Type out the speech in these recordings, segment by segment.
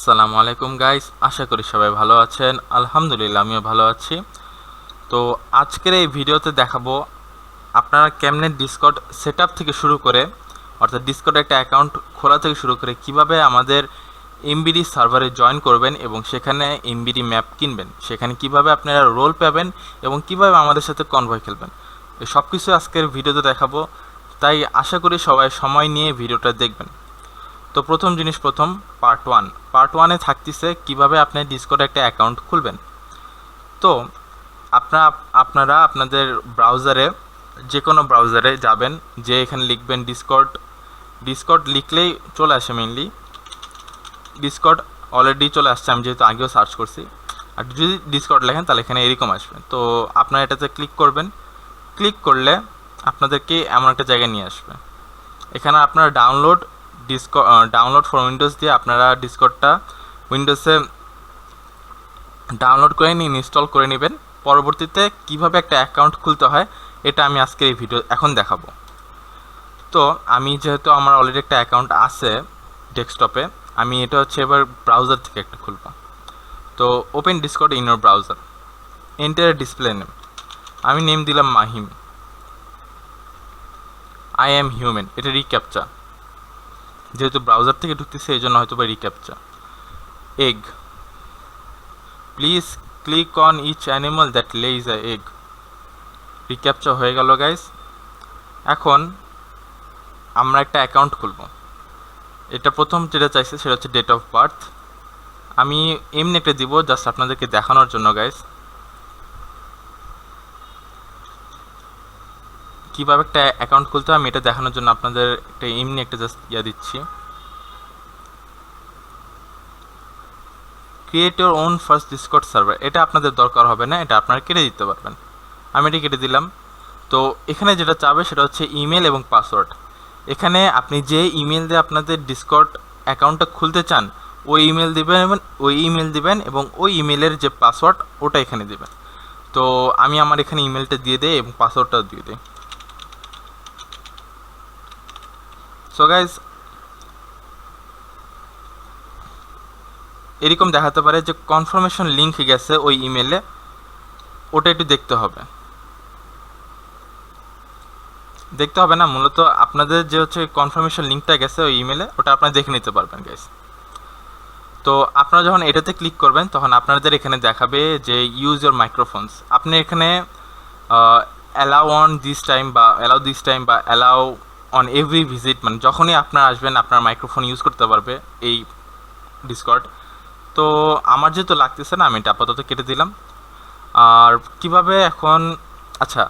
আসসালামু আলাইকুম গাইস আশা করি সবাই ভালো আছেন। আলহামদুলিল্লাহ, আমিও ভালো আছি। তো আজকের এই ভিডিওতে দেখাবো আপনারা কেমনে ডিসকট সেট থেকে শুরু করে, অর্থাৎ ডিসকট একটা অ্যাকাউন্ট খোলা থেকে শুরু করে কীভাবে আমাদের এমবিডি সার্ভারে জয়েন করবেন এবং সেখানে এমবিডি ম্যাপ কিনবেন, সেখানে কীভাবে আপনারা রোল পাবেন এবং কীভাবে আমাদের সাথে কনভয় খেলবেন। সব কিছু আজকের ভিডিওতে দেখাবো। তাই আশা করি সবাই সময় নিয়ে ভিডিওটা দেখবেন। তো প্রথম জিনিস প্রথম পার্ট ওয়ান পার্ট ওয়ানে থাকতেছে কীভাবে আপনি ডিসকোড একটা অ্যাকাউন্ট খুলবেন। তো আপনারা আপনারা আপনাদের ব্রাউজারে যে কোনো ব্রাউজারে যাবেন, যে এখানে লিখবেন ডিসকট ডিসকট লিখলেই চলে আসে মেনলি ডিসকট অলরেডি চলে আসছে, আমি যেহেতু আগেও সার্চ করছি। আর যদি ডিসকট লেখেন, তাহলে এখানে এরকম আসবে। তো আপনারা এটাতে ক্লিক করবেন। ক্লিক করলে আপনাদেরকে এমন একটা জায়গায় নিয়ে আসবে। এখানে আপনারা download Discord download for Windows দিয়ে আপনারা ডিসকটটা উইন্ডোজে ডাউনলোড করে নিয়ে ইনস্টল করে নেবেন। পরবর্তীতে কীভাবে একটা অ্যাকাউন্ট খুলতে হয়, এটা আমি আজকে এই ভিডিও এখন দেখাবো। তো আমি যেহেতু আমার অলরেডি একটা অ্যাকাউন্ট আছে ডেস্কটপে আমি এটা হচ্ছে এবার ব্রাউজার থেকে একটা খুলব। তো open discord in browser enter display name আমি নেম দিলাম মাহিম। আই এম হিউম্যান এটা রিক্যাপচা যেহেতু ব্রাউজার থেকে ঢুকতেছে এই জন্য হয়তো বা recaptcha egg please click on each animal that lays a egg recaptcha হয়ে গেল গাইস এখন আমরা একটা অ্যাকাউন্ট খুলব। এটা প্রথম যেটা চাইছে, সেটা হচ্ছে ডেট অফ বার্থ আমি এমনি একটা দিব জাস্ট আপনাদেরকে দেখানোর জন্য গাইস কীভাবে একটা অ্যাকাউন্ট খুলতে হয় আমি এটা দেখানোর জন্য আপনাদের একটা এমনি একটা জাস্ট ইয়া দিচ্ছি। Create your own first discord server এটা আপনাদের দরকার হবে না, এটা আপনারা কেটে দিতে পারবেন। আমি এটা কেটে দিলাম। তো এখানে যেটা চাবে সেটা হচ্ছে ইমেল এবং পাসওয়ার্ড এখানে আপনি যে ইমেল দিয়ে আপনাদের ডিসকট অ্যাকাউন্টটা খুলতে চান, ওই ইমেল দিবেন এবং ওই ইমেল দিবেন এবং ওই ইমেলের যে পাসওয়ার্ড ওটা এখানে দিবেন। তো আমি আমার এখানে ইমেলটা দিয়ে দিই এবং পাসওয়ার্ডটাও দিয়ে দিই। সো গাইজ এরকম দেখাতে পারে যে কনফার্মেশন লিঙ্ক গেছে ওই ইমেলে ওটা একটু দেখতে হবে। দেখতে হবে না, মূলত আপনাদের যে হচ্ছে কনফার্মেশন লিঙ্কটা গেছে ওই ইমেলে ওটা আপনারা দেখে নিতে পারবেন গাইজ তো আপনারা যখন এটাতে ক্লিক করবেন, তখন আপনাদের এখানে দেখাবে যে ইউজ ইউর মাইক্রোফোনস আপনি এখানে অ্যালাউ অন দিস টাইম বা অ্যালাউ দিস টাইম বা অ্যালাউ অন এভরি ভিজিট মানে যখনই আপনার আসবেন, আপনার মাইক্রোফোন ইউজ করতে পারবে এই ডিসকর্ড তো আমার যেহেতু লাগতেছে না, আমি এটা আপাতত কেটে দিলাম। আর কীভাবে এখন আচ্ছা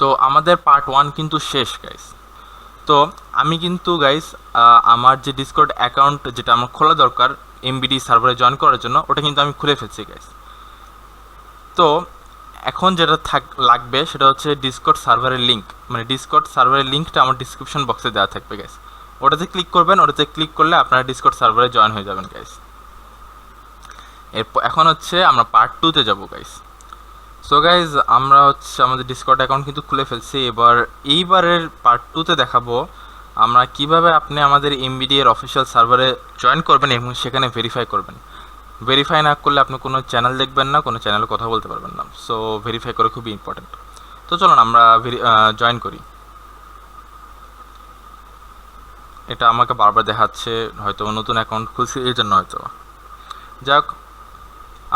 তো আমাদের পার্ট ওয়ান কিন্তু শেষ গাইস তো আমি কিন্তু গাইস আমার যে ডিসকর্ড অ্যাকাউন্ট যেটা আমার খোলা দরকার এমবিডি সার্ভারে জয়েন করার জন্য, ওটা কিন্তু আমি খুলে ফেলছি গাইস তো এখন যেটা থাক, লাগবে সেটা হচ্ছে ডিসকট সার্ভারের লিঙ্ক মানে ডিসকট সার্ভারের লিঙ্কটা আমার ডিসক্রিপশন বক্সে দেওয়া থাকবে গ্যাস ওটাতে ক্লিক করবেন, ওটাতে ক্লিক করলে আপনারা ডিসকট সার্ভারে জয়েন হয়ে যাবেন গাইস এরপর, এখন হচ্ছে আমরা পার্ট টুতে যাব গাইস সো গাইজ আমরা হচ্ছে আমাদের ডিসকট অ্যাকাউন্ট কিন্তু খুলে ফেলছি। এবার, এইবারের পার্ট টুতে দেখাবো আমরা কীভাবে আপনি আমাদের এমবিডি এর অফিসিয়াল সার্ভারে জয়েন করবেন এবং সেখানে ভেরিফাই করবেন। ভেরিফাই না করলে আপনি কোনো চ্যানেল দেখবেন না, কোনো চ্যানেলে কথা বলতে পারবেন না। সো ভেরিফাই করে খুবই ইম্পর্টেন্ট তো চলুন আমরা জয়েন করি। এটা আমাকে বারবার দেখাচ্ছে, হয়তো নতুন অ্যাকাউন্ট খুলছি, এই জন্য হয়তো। যাক,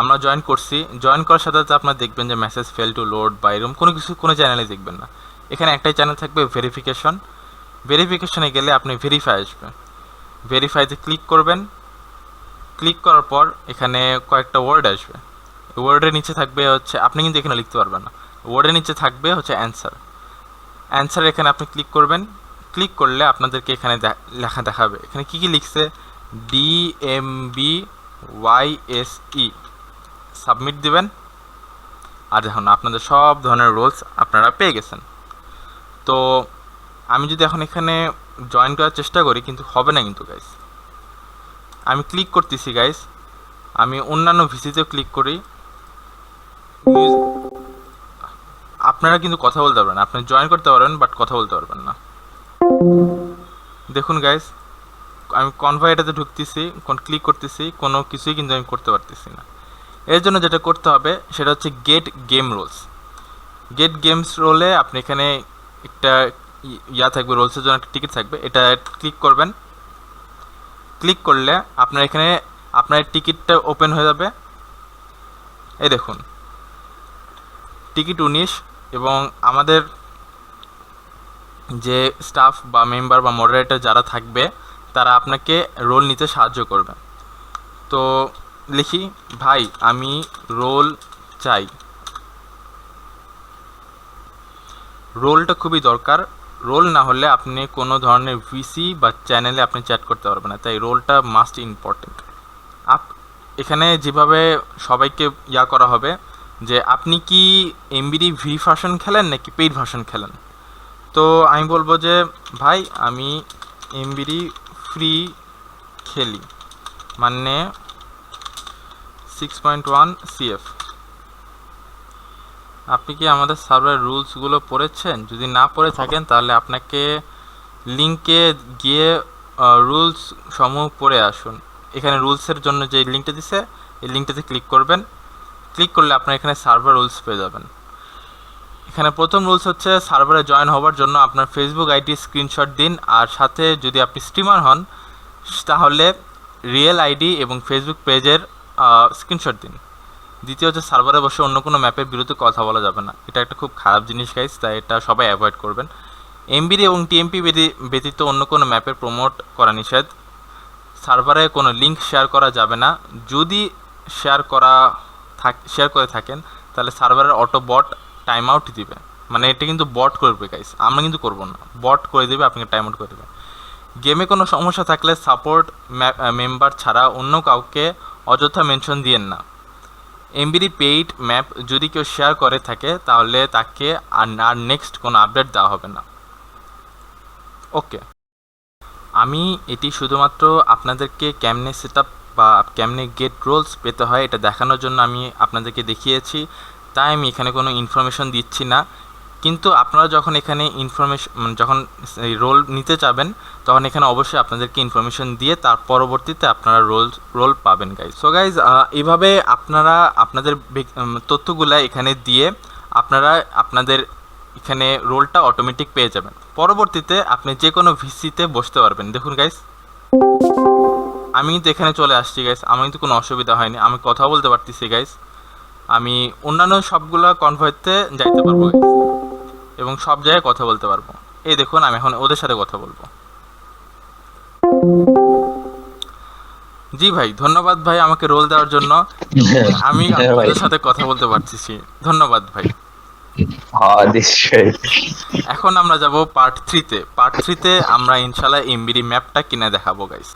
আমরা জয়েন করছি। জয়েন করার সাথে সাথে আপনার দেখবেন যে মেসেজ ফেল টু লোড বা এরকম কোনো কিছু, কোনো চ্যানেলে দেখবেন না। এখানে একটাই চ্যানেল থাকবে ভেরিফিকেশন ভেরিফিকেশনে গেলে আপনি ভেরিফাই আসবে। ভেরিফাইতে ক্লিক করবেন। ক্লিক করার পর এখানে কয়েকটা ওয়ার্ড আসবে। ওয়ার্ডের নিচে থাকবে হচ্ছে, আপনি কিন্তু এখানে লিখতে পারবেন না। ওয়ার্ডের নিচে থাকবে হচ্ছে অ্যান্সার অ্যান্সার এখানে আপনি ক্লিক করবেন। ক্লিক করলে আপনাদেরকে এখানে লেখা দেখাবে। এখানে কী কী লিখছে? D M B Y S E submit দিবেন। আর দেখুন, আপনাদের সব ধরনের রোলস আপনারা পেয়ে গেছেন। তো আমি যদি এখন এখানে জয়েন করার চেষ্টা করি, কিন্তু হবে না কিন্তু গাইস আমি ক্লিক করতেছি গাইস আমি অন্যান্য ভিসিতেও ক্লিক করি। আপনারা কিন্তু কথা বলতে পারবেন আপনি জয়েন করতে পারবেন বাট কথা বলতে পারবেন না। দেখুন গাইস আমি কনভার্টাতে ঢুকতেছি, কোন ক্লিক করতেছি, কোনো কিছুই কিন্তু আমি করতে পারতেছি না। এর জন্য যেটা করতে হবে, সেটা হচ্ছে get game roles get games রোলে আপনি এখানে একটা ইয়া থাকবে রোলসের জন্য একটা টিকিট থাকবে। এটা ক্লিক করবেন। ক্লিক করলে আপনার এখানে আপনার টিকিটটা ওপেন হয়ে যাবে। এই দেখুন। টিকিট উনিশ এবং আমাদের যে স্টাফ বা মেম্বার বা মডারেটর যারা থাকবে, তারা আপনাকে রোল নিতে সাহায্য করবে। তো লিখি, ভাই, আমি রোল চাই। রোলটা খুবই দরকার। রোল না হলে আপনি কোনো ধরনের ভিসি বা চ্যানেলে আপনি চ্যাট করতে পারবেন না। তাই রোলটা মাস্ট ইম্পর্টেন্ট আপ এখানে যেভাবে সবাইকে ইয়া করা হবে যে আপনি কি এমবিডি ভি ভার্সন খেলেন নাকি পেইড ভার্সন খেলেন? তো আমি বলব যে, ভাই, আমি এমবিডি ফ্রি খেলি। মানে সিক্স পয়েন্ট ওয়ান সিএফ আপনি কি আমাদের সার্ভার রুলসগুলো পড়েছেন? যদি না পড়ে থাকেন, তাহলে আপনাকে লিঙ্কে গিয়ে রুলস সমূহ পড়ে আসুন। এখানে রুলসের জন্য যে লিঙ্কটা দিছে, এই লিঙ্কটাতে ক্লিক করবেন। ক্লিক করলে আপনার এখানে সার্ভার রুলস পেয়ে যাবেন। এখানে প্রথম রুলস হচ্ছে সার্ভারে জয়েন হওয়ার জন্য আপনার ফেসবুক আইডি স্ক্রিনশট দিন। আর সাথে যদি আপনি স্ট্রিমার হন, তাহলে রিয়েল আইডি এবং ফেসবুক পেজের স্ক্রিনশট দিন। দ্বিতীয় হচ্ছে সার্ভারে বসে অন্য কোনো ম্যাপের বিরুদ্ধে কথা বলা যাবে না। এটা একটা খুব খারাপ জিনিস গাইস তাই এটা সবাই অ্যাভয়েড করবেন। এমবিডি এবং টিএমপি ব্যতীত অন্য কোনো ম্যাপের প্রমোট করা নিষেধ। সার্ভারে কোনো লিঙ্ক শেয়ার করা যাবে না। যদি শেয়ার করা থাক শেয়ার করে থাকেন, তাহলে সার্ভারের অটো বট টাইম আউট দিবে। মানে এটা কিন্তু বট করবে গাইস আমরা কিন্তু করব না। বট করে দেবে আপনাকে টাইম আউট করে দেবে গেমে কোনো সমস্যা থাকলে সাপোর্ট মেম্বার ছাড়া অন্য কাউকে অযথা মেনশন দিয়েন না। এমবিডি পেইড ম্যাপ যদি কেউ শেয়ার করে থাকে, তাহলে তাকে আর আর নেক্সট কোনো আপডেট দেওয়া হবে না। ওকে আমি এটি শুধুমাত্র আপনাদেরকে ক্যামনে সেট বা ক্যামনে গেট রোলস পেতে হয় এটা দেখানোর জন্য আমি আপনাদেরকে দেখিয়েছি। তাই আমি এখানে কোনো ইনফরমেশন দিচ্ছি না। কিন্তু আপনারা যখন এখানে ইনফরমেশন যখন এই রোল নিতে চাবেন তখন এখানে অবশ্যই আপনাদেরকে ইনফরমেশন দিয়ে তার পরবর্তীতে আপনারা রোল রোল পাবেন গাইজ সো গাইজ এইভাবে আপনারা আপনাদের তথ্যগুলা এখানে দিয়ে আপনারা আপনাদের এখানে রোলটা অটোমেটিক পেয়ে যাবেন। পরবর্তীতে আপনি যে কোনো ভিসিতে বসতে পারবেন। দেখুন গাইজ আমি কিন্তু এখানে চলে আসছি গাইস আমার কিন্তু কোনো অসুবিধা হয়নি। আমি কথা বলতে পারতেছি গাইস আমি অন্যান্য সবগুলা কনভয়েতে যাইতে পারব, guys। এবং সব জায়গায় কথা বলতে পারব। এই দেখুন আমি এখন ওদের সাথে কথা বলব। জি ভাই ধন্যবাদ ভাই আমাকে রোল দেওয়ার জন্য। আমি হ্যাঁ ভাই। আপনাদের সাথে কথা বলতে পারতেছি। ধন্যবাদ ভাই। হ্যাঁ এখন আমরা যাব পার্ট থ্রিতে পার্ট থ্রিতে আমরা ইনশাল্লাহ এমবিডি ম্যাপটা কিনে দেখাবো গাইস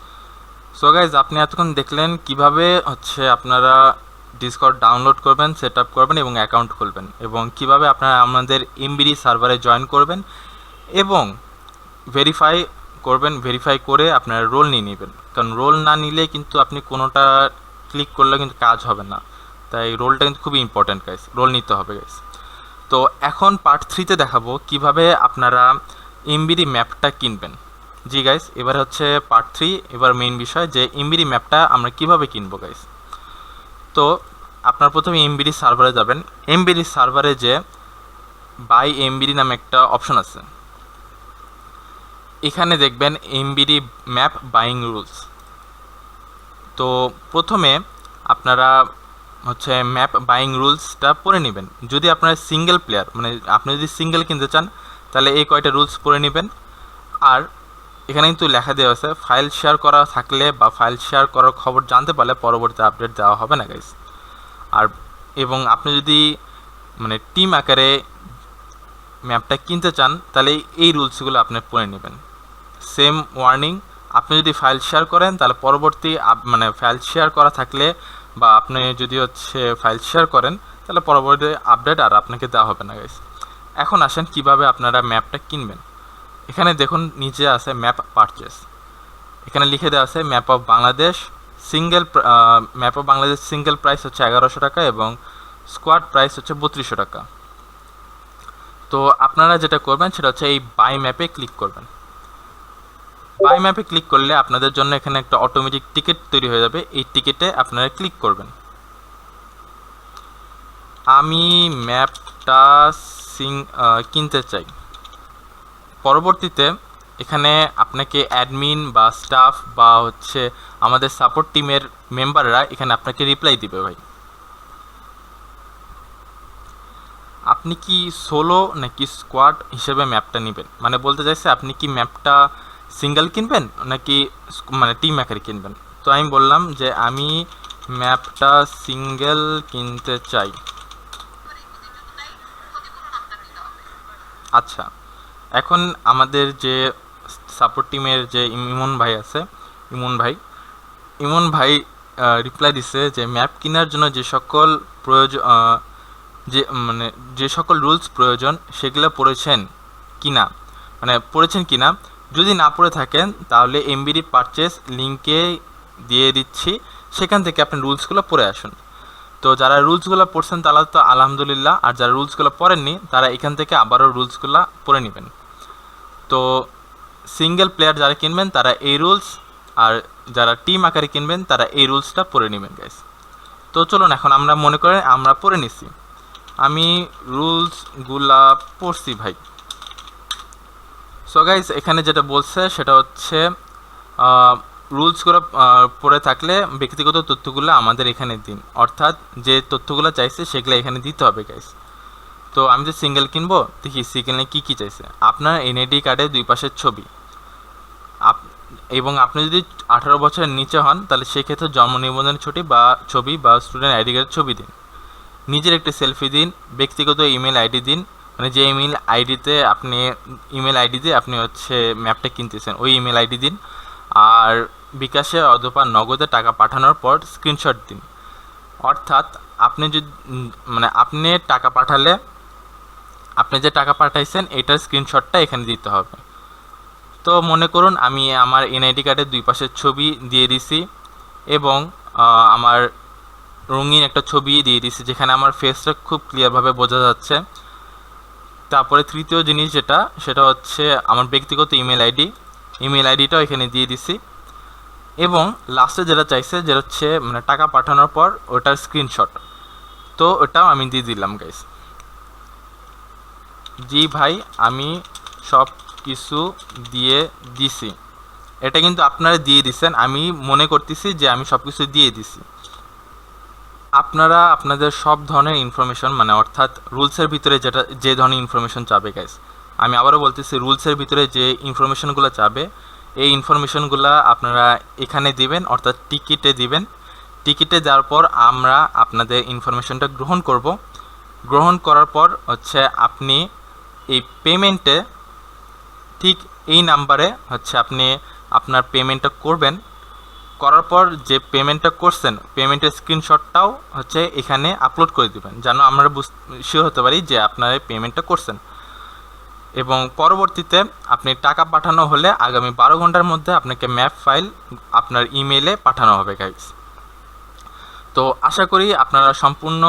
সো গাইজ আপনি এতক্ষণ দেখলেন কীভাবে হচ্ছে আপনারা ডিসকর্ড ডাউনলোড করবেন সেট আপ করবেন এবং অ্যাকাউন্ট খুলবেন এবং কীভাবে আপনারা আমাদের এমবিডি সার্ভারে জয়েন করবেন এবং ভেরিফাই করবেন ভেরিফাই করে আপনারা রোল নিয়ে নেবেন। কারণ রোল না নিলে কিন্তু আপনি কোনোটা ক্লিক করলে কিন্তু কাজ হবে না। তাই রোলটা কিন্তু খুবই ইম্পর্ট্যান্ট গাইস রোল নিতে হবে গাইস তো এখন পার্ট থ্রিতে দেখাবো কীভাবে আপনারা এমবিডি ম্যাপটা কিনবেন। জি গাইস এবার হচ্ছে পার্ট থ্রি এবার মেইন বিষয় যে এমবিডি ম্যাপটা আমরা কীভাবে কিনবো গাইস তো আপনার প্রথমে এমবিডি সার্ভারে যাবেন। এমবিডি সার্ভারে যে বাই এমবিডি নামে একটা অপশন আছে। এখানে দেখবেন এমবিডি ম্যাপ বাইং রুলস তো প্রথমে আপনারা হচ্ছে ম্যাপ বাইং রুলসটা পড়ে নেবেন। যদি আপনারা সিঙ্গেল প্লেয়ার মানে আপনি যদি সিঙ্গেল কিনতে চান, তাহলে এই কয়টা রুলস পড়ে নেবেন। আর এখানে কিন্তু লেখা দেওয়া আছে, ফাইল শেয়ার করা থাকলে বা ফাইল শেয়ার করার খবর জানতে পারলে পরবর্তী আপডেট দেওয়া হবে না গাইস আর এবং আপনি যদি মানে টিম আকারে ম্যাপটা কিনতে চান, তাহলে এই রুলসগুলো আপনি পড়ে নেবেন। সেম ওয়ার্নিং, আপনি যদি ফাইল শেয়ার করেন, তাহলে পরবর্তী মানে ফাইল শেয়ার করা থাকলে বা আপনি যদি হচ্ছে ফাইল শেয়ার করেন, তাহলে পরবর্তী আপডেট আর আপনাকে দেওয়া হবে না গাইস এখন আসেন কীভাবে আপনারা ম্যাপটা কিনবেন। এখানে দেখুন, নিচে আছে ম্যাপ পারচেস এখানে লিখে দেওয়া আছে map of Bangladesh single map of Bangladesh single price হচ্ছে এগারোশো টাকা এবং স্কোয়াড প্রাইস হচ্ছে বত্রিশশো টাকা। তো আপনারা যেটা করবেন, সেটা হচ্ছে এই বাই ম্যাপে ক্লিক করবেন। বাই ম্যাপে ক্লিক করলে আপনাদের জন্য এখানে একটা অটোমেটিক টিকিট তৈরি হয়ে যাবে। এই টিকিটে আপনারা ক্লিক করবেন। আমি ম্যাপটা সিং কিনতে চাই। পরবর্তীতে এখানে আপনাকে অ্যাডমিন বা স্টাফ বা হচ্ছে আমাদের সাপোর্ট টিমের মেম্বাররা এখানে আপনাকে রিপ্লাই দিবে ভাই। আপনি কি সোলো নাকি স্কোয়াড হিসেবে ম্যাপটা নেবেন? মানে বলতে চাইছে, আপনি কি ম্যাপটা সিঙ্গেল কিনবেন নাকি মানে টিম আকারে কিনবেন? তো আমি বললাম যে আমি ম্যাপটা সিঙ্গেল কিনতে চাই। আচ্ছা। এখন আমাদের যে সাপোর্ট টিমের যে ইমন ভাই আছে, ইমন ভাই ইমন ভাই রিপ্লাই দিছে যে ম্যাপ কেনার জন্য যে সকল প্রয়োজন যে মানে যে সকল রুলস প্রয়োজন সেগুলো পড়েছেন কি না মানে পড়েছেন কি না যদি না পড়ে থাকেন, তাহলে এমবিডি পারচেস লিঙ্কে দিয়ে দিচ্ছি। সেখান থেকে আপনি রুলসগুলো পড়ে আসুন। তো যারা রুলসগুলো পড়ছেন তারা তো আলহামদুলিল্লাহ, আর যারা রুলসগুলো পড়েননি, তারা এখান থেকে আবারও রুলসগুলো পড়ে নেবেন। তো সিঙ্গেল প্লেয়ার যারা কিনবেন, তারা এই রুলস, আর যারা টিম আকারে কিনবেন, তারা এই রুলসটা পড়ে নেবেন গাইস তো চলুন, এখন আমরা মনে করেন আমরা পড়ে নিছি। আমি রুলসগুলা পড়ছি, ভাই। সো গাইস এখানে যেটা বলছে, সেটা হচ্ছে রুলসগুলো পড়ে থাকলে ব্যক্তিগত তথ্যগুলো আমাদের এখানে দিন। অর্থাৎ যে তথ্যগুলো চাইছে সেগুলো এখানে দিতে হবে গাইস তো আমি তো সিঙ্গেল কিনবো, দেখি সিঙ্গেলে কী কী চাইছে। আপনার এনআইডি কার্ডে দুই পাশের ছবি। আপ, এবং আপনি যদি আঠারো বছরের নিচে হন, তাহলে সেক্ষেত্রে জন্ম নিবন্ধনের ছুটি বা ছবি বা স্টুডেন্ট আইডি কার্ডের ছবি দিন। নিজের একটি সেলফি দিন, ব্যক্তিগত ইমেল আইডি দিন। মানে যে ইমেল আইডিতে আপনি ইমেল আইডি দিয়ে আপনি হচ্ছে ম্যাপটা কিনতেছেন, ওই ইমেল আইডি দিন। আর বিকাশে অথবা নগদে টাকা পাঠানোর পর স্ক্রিনশট দিন। অর্থাৎ আপনি যদি মানে আপনি টাকা পাঠালে, আপনি যে টাকা পাঠাইছেন, এটার স্ক্রিনশটটা এখানে দিতে হবে। তো মনে করুন আমি আমার এনআইডি কার্ডের দুই পাশের ছবি দিয়ে দিছি এবং আমার রঙিন একটা ছবি দিয়ে দিছি যেখানে আমার ফেসটা খুব ক্লিয়ারভাবে বোঝা যাচ্ছে। তারপরে তৃতীয় জিনিস যেটা, সেটা হচ্ছে আমার ব্যক্তিগত ইমেল আইডি ইমেল আইডিটাও এখানে দিয়ে দিছি। এবং লাস্টে যেটা চাইছে, যেটা হচ্ছে মানে টাকা পাঠানোর পর ওটার স্ক্রিনশট তো ওটাও আমি দিয়ে দিলাম গাইস জি ভাই, আমি সব কিছু দিয়ে দিছি। এটা কিন্তু আপনারা দিয়ে দিছেন। আমি মনে করতেছি যে আমি সব কিছু দিয়ে দিছি। আপনারা আপনাদের সব ধরনের ইনফরমেশন মানে অর্থাৎ রুলসের ভিতরে যেটা, যে ধরনের ইনফরমেশন চাবে গাইস আমি আবারও বলতেছি রুলসের ভিতরে যে ইনফরমেশনগুলো চাবে এই ইনফরমেশনগুলো আপনারা এখানে দিবেন, অর্থাৎ টিকিটে দিবেন। টিকিটে যাওয়ার পর আমরা আপনাদের ইনফরমেশনটা গ্রহণ করব। গ্রহণ করার পর হচ্ছে আপনি এই পেমেন্টে ঠিক এই নাম্বারে হচ্ছে আপনি আপনার পেমেন্টটা করবেন। করার পর যে পেমেন্টটা করছেন, পেমেন্টের স্ক্রিনশটটাও হচ্ছে এখানে আপলোড করে দিবেন, যেন আমরা বুঝ শিওর হতে পারি যে আপনারা পেমেন্টটা করছেন। এবং পরবর্তীতে আপনি টাকা পাঠানো হলে আগামী বারো ঘণ্টার মধ্যে আপনাকে ম্যাপ ফাইল আপনার ইমেলে পাঠানো হবে গাইস তো আশা করি আপনারা সম্পূর্ণ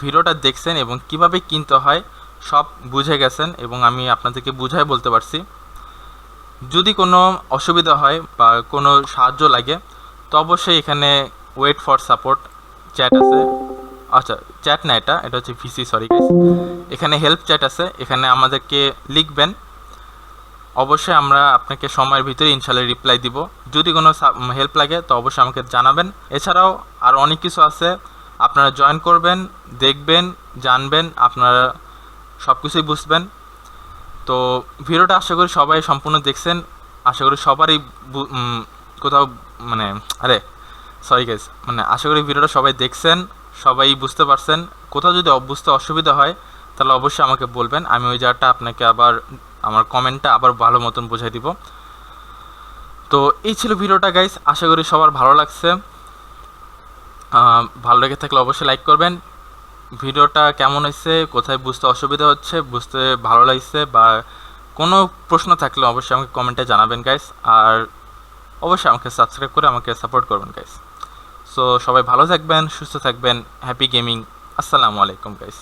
ভিডিওটা দেখছেন এবং কীভাবে কিনতে হয় সব বুঝে গেছেন এবং আমি আপনাদেরকে বুঝাই বলতে পারছি। যদি কোনো অসুবিধা হয় বা কোনো সাহায্য লাগে, তো অবশ্যই এখানে ওয়েট ফর সাপোর্ট চ্যাট আছে। আচ্ছা চ্যাট না এটা এটা হচ্ছে ভিসি সরি গাইস এখানে হেল্প চ্যাট আছে, এখানে আমাদেরকে লিখবেন। অবশ্যই আমরা আপনাকে সময়ের ভিতরে ইনশাল্লাহ রিপ্লাই দিব। যদি কোনো হেল্প লাগে, তো অবশ্যই আমাকে জানাবেন। এছাড়াও আর অনেক কিছু আছে, আপনারা জয়েন করবেন, দেখবেন, জানবেন, আপনারা সব কিছুই বুঝবেন। তো ভিডিওটা আশা করি সবাই সম্পূর্ণ দেখছেন। আশা করি সবারই কোথাও মানে আরে সরি গাইস মানে আশা করি ভিডিওটা সবাই দেখছেন। সবাই বুঝতে পারছেন। কোথাও যদি বুঝতে অসুবিধা হয়, তাহলে অবশ্যই আমাকে বলবেন। আমি ওই জায়গাটা আপনাকে আবার, আমার কমেন্টটা আবার ভালো মতন বুঝাই দিব। তো এই ছিল ভিডিওটা গাইস আশা করি সবার ভালো লাগছে। ভালো লেগে থাকলে অবশ্যই লাইক করবেন। ভিডিওটা কেমন হয়েছে, কোথায় বুঝতে অসুবিধা হচ্ছে, বুঝতে ভালো লাগছে বা কোনো প্রশ্ন থাকলে অবশ্যই আমাকে কমেন্টে জানাবেন গাইস আর অবশ্যই আমাকে সাবস্ক্রাইব করে আমাকে সাপোর্ট করবেন গাইস সো সবাই ভালো থাকবেন সুস্থ থাকবেন হ্যাপি গেমিং আসসালামু আলাইকুম গাইস